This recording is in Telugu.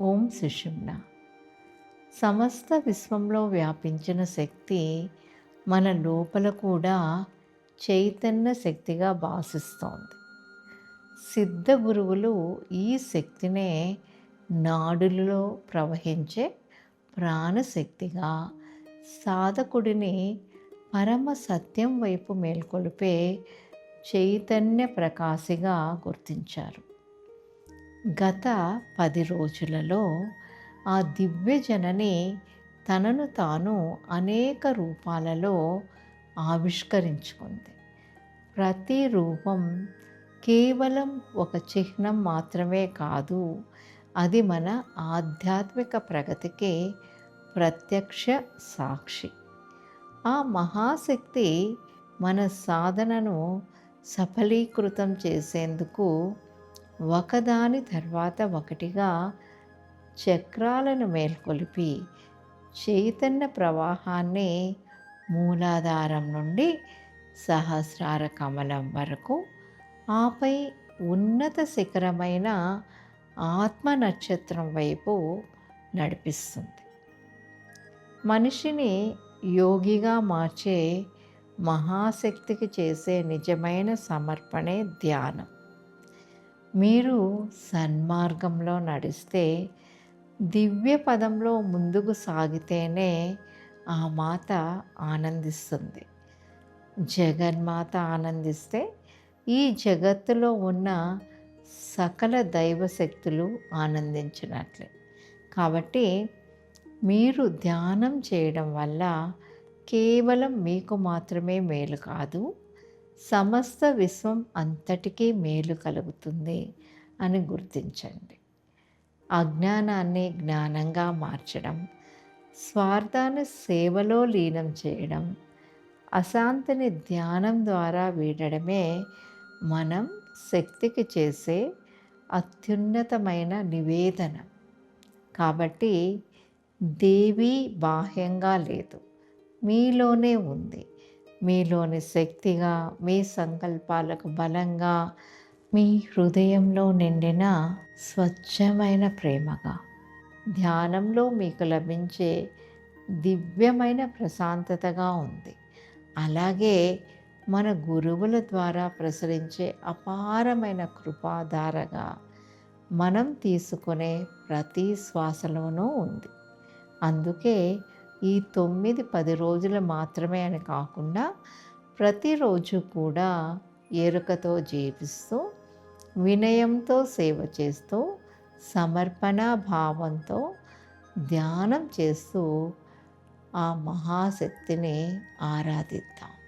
ఓం సుషుమ్న. సమస్త విశ్వంలో వ్యాపించిన శక్తి మన లోపల కూడా చైతన్య శక్తిగా భాషిస్తోంది సిద్ధ గురువులు ఈ శక్తినే నాడులలో ప్రవహించే ప్రాణశక్తిగా సాధకుడిని పరమ సత్యం వైపు మేల్కొలిపే చైతన్య ప్రకాశిగా గుర్తించారు. గత పది రోజులలో ఆ దివ్యజనని తనను తాను అనేక రూపాలలో ఆవిష్కరించుకుంది. ప్రతి రూపం కేవలం ఒక చిహ్నం మాత్రమే కాదు అది మన ఆధ్యాత్మిక ప్రగతికి ప్రత్యక్ష సాక్షి. ఆ మహాశక్తి మన సాధనను సఫలీకృతం చేసేందుకు ఒకదాని తర్వాత ఒకటిగా చక్రాలను మేల్కొలిపి చైతన్య ప్రవాహాన్ని మూలాధారం నుండి సహస్రార కమలం వరకు ఆపై ఉన్నత శిఖరమైన ఆత్మ నక్షత్రం వైపు నడిపిస్తుంది. మనిషిని యోగిగా మార్చే మహాశక్తికి చేసే నిజమైన సమర్పణే ధ్యానం. మీరు సన్మార్గంలో నడిస్తే దివ్య పదంలో ముందుకు సాగితేనే ఆ మాత ఆనందిస్తుంది. జగన్మాత ఆనందిస్తే ఈ జగత్తులో ఉన్న సకల దైవశక్తులు ఆనందించినట్లే. కాబట్టి మీరు ధ్యానం చేయడం వల్ల కేవలం మీకు మాత్రమే మేలు కాదు సమస్త విశ్వం అంతటికీ మేలు కలుగుతుంది అని గుర్తించండి. అజ్ఞానాన్ని జ్ఞానంగా మార్చడం స్వార్థాన్ని సేవలో లీనం చేయడం అశాంతిని ధ్యానం ద్వారా వీడడమే మనం శక్తికి చేసే అత్యున్నతమైన నివేదన. కాబట్టి దేవి బాహ్యంగా లేదు మీలోనే ఉంది. మీలోని శక్తిగా మీ సంకల్పాలకు బలంగా మీ హృదయంలో నిండిన స్వచ్ఛమైన ప్రేమగా. ధ్యానంలో మీకు లభించే దివ్యమైన ప్రశాంతతగా ఉంది. అలాగే మన గురువుల ద్వారా ప్రసరించే అపారమైన కృపాధారగా మనం తీసుకునే ప్రతి శ్వాసలోనూ ఉంది. అందుకే ఈ తొమ్మిది పది రోజులు మాత్రమే అని కాకుండా ప్రతిరోజు కూడా ఎరుకతో జీవిస్తూ వినయంతో సేవ చేస్తూ సమర్పణ భావంతో ధ్యానం చేస్తూ ఆ మహాశక్తిని ఆరాధిద్దాం.